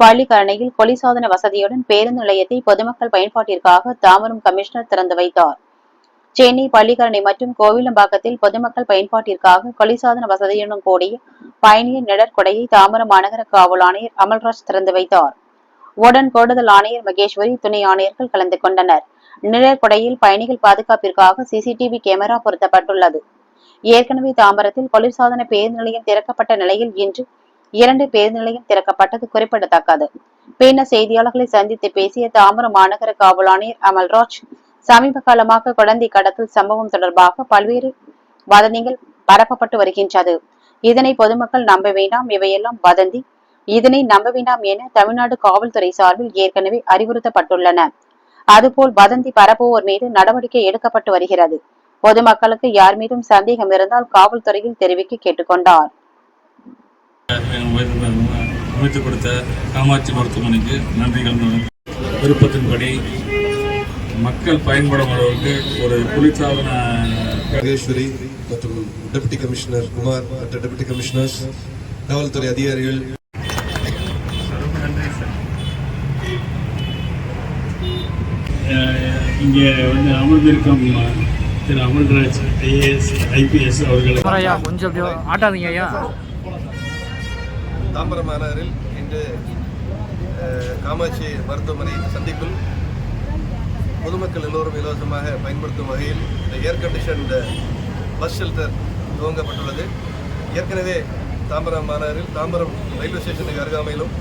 பள்ளிக்கரணையில் குளிர்சாதன வசதியுடன் பேருந்து நிலையத்தை பொதுமக்கள் பயன்பாட்டிற்காக தாம்பரம் கமிஷனர் திறந்து வைத்தார். சென்னை பள்ளிக்கரணை மற்றும் கோவிலம்பாக்கத்தில் பொதுமக்கள் பயன்பாட்டிற்காக கொலிசாதன வசதியுடன் கூடிய பயணியர் நிழற்குடையை தாம்பரம் மாநகர காவல் ஆணையர் அமல்ராஜ் திறந்து வைத்தார். உடன் கூடுதல் ஆணையர் மகேஸ்வரி துணை ஆணையர்கள் கலந்து கொண்டனர். நிழற்குடையில் பயணிகள் பாதுகாப்பிற்காக சிசிடிவி கேமரா பொருத்தப்பட்டுள்ளது. ஏற்கனவே தாம்பரத்தில் குளிர்சாதன பேருந்து நிலையம் திறக்கப்பட்ட நிலையில் இன்று இரண்டு பேருந்து நிலையம் திறக்கப்பட்டது குறிப்பிடத்தக்கது. பின்னர் செய்தியாளர்களை சந்தித்து பேசிய தாம்பரம் மாநகர காவல் ஆணையர் அமல்ராஜ் சமீப காலமாக குழந்தை கடத்தல் சம்பவம் தொடர்பாக பல்வேறு வதந்திகள் பரப்பப்பட்டு வருகின்றது. இதனை பொதுமக்கள் நம்ப வேண்டாம் இவையெல்லாம் வதந்தி. இதனை நம்ப வேண்டாம் என தமிழ்நாடு காவல்துறை சார்பில் ஏற்கனவே அறிவுறுத்தப்பட்டுள்ளன. அதுபோல் வதந்தி பரப்புவோர் மீது நடவடிக்கை எடுக்கப்பட்டு வருகிறது. பொதுமக்களுக்கு யார் மீதும் சந்தேகம் இருந்தால் காவல்துறையில் தெரிவிக்க கேட்டுக்கொண்டார். அமைத்து கொடுத்த காமாட்சி மருத்துவமனைக்கு நன்றிகள் விருப்பத்தின்படி மக்கள் பயன்படும் அளவுக்கு ஒரு குளிர்சாதன மகேஸ்வரி மற்றும் டெபுட்டி கமிஷனர் குமார் மற்ற டெபுட்டி கமிஷனர்ஸ் காவல்துறை அதிகாரிகள். இங்கே வந்து அமர்ந்திருக்கும் திரு அமல்ராஜ் ஐஏஎஸ் ஐபிஎஸ் அவர்கள் கொஞ்சம் ஆட்டாதீங்க ஐயா. தாம்பரம் மாநகரில் இன்று காமாட்சி மருத்துவமனை சந்திப்பில் பொதுமக்கள் எல்லோரும் இலவசமாக பயன்படுத்தும் வகையில் இந்த ஏர் கண்டிஷன் பஸ் ஷெல்டர் துவங்கப்பட்டுள்ளது. ஏற்கனவே தாம்பரம் மாநகரில் தாம்பரம் ரயில்வே ஸ்டேஷனுக்கு அருகாமையிலும்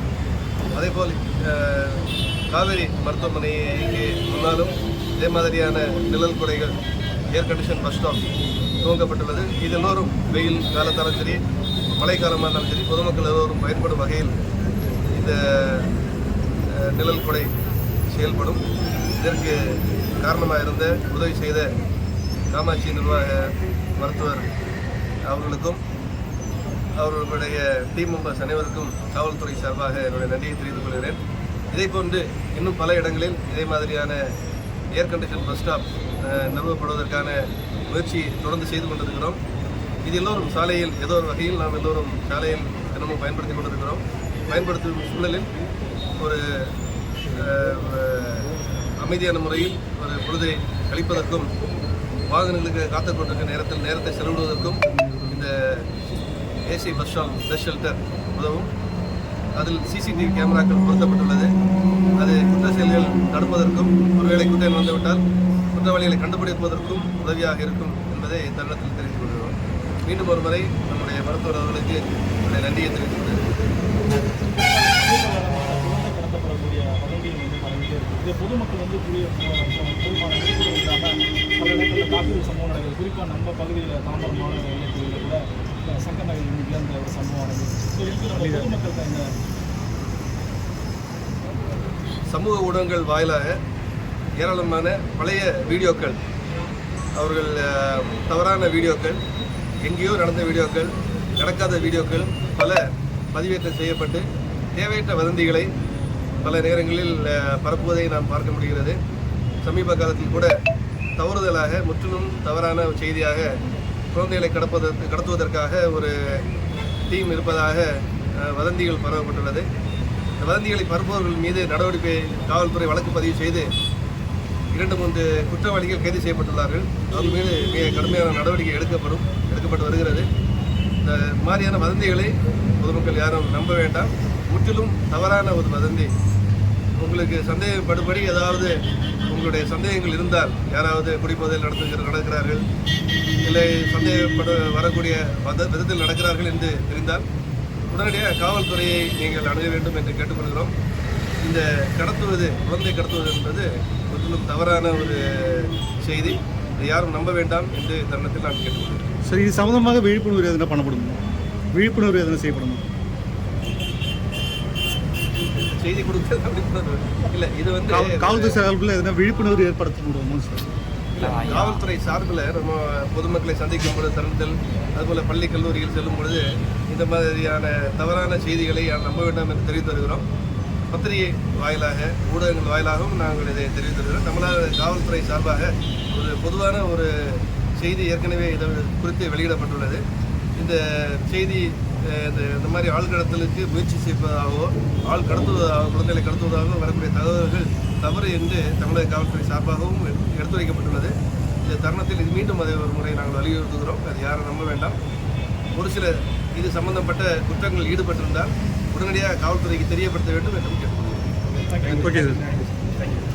அதேபோல் காவேரி மருத்துவமனைக்கு முன்னாலும் இதே மாதிரியான நிழல் குடைகள் ஏர் கண்டிஷன் பஸ் ஸ்டாப் துவங்கப்பட்டுள்ளது. இது எல்லோரும் வெயில் காலத்தாலும் சரி மழைக்காலமாக இருந்தாலும் சரி பொதுமக்கள் எல்லோரும் பயன்படும் வகையில் இந்த நிழல் கொடை செயல்படும். இதற்கு காரணமாக இருந்த உதவி செய்த காமாட்சி நிர்வாக மருத்துவர் அவர்களுக்கும் அவர்களுடைய டீம் மெம்பர்ஸ் அனைவருக்கும் காவல்துறை சார்பாக என்னுடைய நன்றியை தெரிவித்துக் கொள்கிறேன். இதே போன்று இன்னும் பல இடங்களில் இதே மாதிரியான ஏர் கண்டிஷன் பஸ் ஸ்டாப் நிறுவப்படுவதற்கான முயற்சி தொடர்ந்து செய்து கொண்டிருக்கிறோம். இது எல்லோரும் சாலையில் ஏதோ ஒரு வகையில் நாம் எல்லோரும் சாலையில் தினமும் பயன்படுத்தி கொண்டிருக்கிறோம். பயன்படுத்தும் சூழலில் ஒரு அமைதியான முறையில் ஒரு பொழுதை கழிப்பதற்கும் வாகனங்களுக்கு காத்துக்கொண்டிருக்கிற நேரத்தில் நேரத்தை செலவிடுவதற்கும் இந்த AC bus stall bus shelter உதவும். அதில் சிசிடிவி கேமராக்கள் பொருத்தப்பட்டுள்ளது. அது குற்ற செயல்கள் தடுப்பதற்கும் ஒருவேளை குற்றம் வந்துவிட்டால் குற்றவாளிகளை கண்டுபிடிப்பதற்கும் உதவியாக இருக்கும் என்பதை தருணத்தில் தெரிவித்துள்ளது மீண்டும் ஒரு முறை நம்முடைய மருத்துவர் அவர்களுக்கு என்னுடைய நன்றியை தெரிவித்துக் பொதுமக்கள் வந்து சம்பவம் குறிப்பாக நம்ம பகுதியில் தாம்பரம் மாநகர எல்லைப்பகுதியில் கூட சங்கர் நகர் அந்த ஒரு சம்பவம் நடக்குது சமூக ஊடகங்கள் வாயிலாக ஏராளமான பழைய வீடியோக்கள் அவர்கள் தவறான வீடியோக்கள் எங்கேயோ நடந்த வீடியோக்கள் நடக்காத வீடியோக்கள் பல பதிவேற்றம் செய்யப்பட்டு தேவையற்ற வதந்திகளை பல நேரங்களில் பரப்புவதை நாம் பார்க்க முடிகிறது. சமீப காலத்தில் கூட தவறுதலாக முற்றிலும் தவறான செய்தியாக குழந்தைகளை கடப்பதற்கு கடத்துவதற்காக ஒரு டீம் இருப்பதாக வதந்திகள் பரவப்பட்டுள்ளது. இந்த வதந்திகளை பரப்புபவர்கள் மீது நடவடிக்கை காவல்துறை வழக்கு பதிவு செய்து இரண்டு மூன்று குற்றவாளிகள் கைது செய்யப்பட்டுள்ளார்கள். அவர்கள் மீது மிக கடுமையான நடவடிக்கை எடுக்கப்படும் எடுக்கப்பட்டு வருகிறது. இந்த மாதிரியான வதந்திகளை பொதுமக்கள் யாரும் நம்ப வேண்டாம். முற்றிலும் தவறான ஒரு வதந்தி. உங்களுக்கு சந்தேகப்படும்படி ஏதாவது உங்களுடைய சந்தேகங்கள் இருந்தால் யாராவது குடிபோதையில் நடத்துகிற நடக்கிறார்கள் இல்லை சந்தேகப்பட வரக்கூடிய வத விதத்தில் நடக்கிறார்கள் என்று தெரிந்தால் உடனடியாக காவல்துறையை நீங்கள் அணுக வேண்டும் என்று கேட்டுக்கொள்கிறோம். இந்த கடத்துவது குழந்தை கடத்துவது என்பது முற்றிலும் தவறான ஒரு செய்தி. இதை யாரும் நம்ப வேண்டாம் என்று தருணத்தில் நான் கேட்டுக்கொள்கிறேன். சரி இது சம்மந்தமாக விழிப்புணர்வு எதனா பண்ணப்படும்? விழிப்புணர்வு எதனா செய்யப்படணும்? செய்தி கொடுக்கிறது அப்படின்னு இல்லை இது வந்து காவல்- காவல்துறை சார்பில் எதனா விழிப்புணர்வு ஏற்படுத்த முடியுமா சார். இல்ல, காவல்துறை சார்பில் நம்ம பொதுமக்களை சந்திக்கும் பொழுது தருணத்தில் அதுபோல் பள்ளி கல்லூரியில் செல்லும் பொழுது இந்த மாதிரியான தவறான செய்திகளை நம்ப வேண்டாம் என்று தெரிவித்து வருகிறோம். பத்திரிகை வாயிலாக ஊடகங்கள் வாயிலாகவும் நாங்கள் இதை தெரிவித்திருக்கிறோம். தமிழக காவல்துறை சார்பாக ஒரு பொதுவான ஒரு செய்தி ஏற்கனவே இதை குறித்து வெளியிடப்பட்டுள்ளது. இந்த செய்தி இந்த இந்த மாதிரி ஆள் கடத்தலுக்கு முயற்சி செய்வதாகவோ ஆள் கடத்துவதாக குழந்தைகளை கடத்துவதாகவோ வரக்கூடிய தகவல்கள் தவறு என்று தமிழக காவல்துறை சார்பாகவும் எடுத்துரைக்கப்பட்டுள்ளது. இந்த தருணத்தில் இது மீண்டும் அதை ஒரு முறை நாங்கள் வலியுறுத்துகிறோம். அது யாரும் நம்ப வேண்டாம். ஒரு சில இது சம்பந்தப்பட்ட குற்றங்கள் ஈடுபட்டிருந்தால் உடனடியாக காவல்துறைக்கு தெரியப்படுத்த வேண்டும் என்றும் கேட்டுக்கொள்கிறேன். Okay sir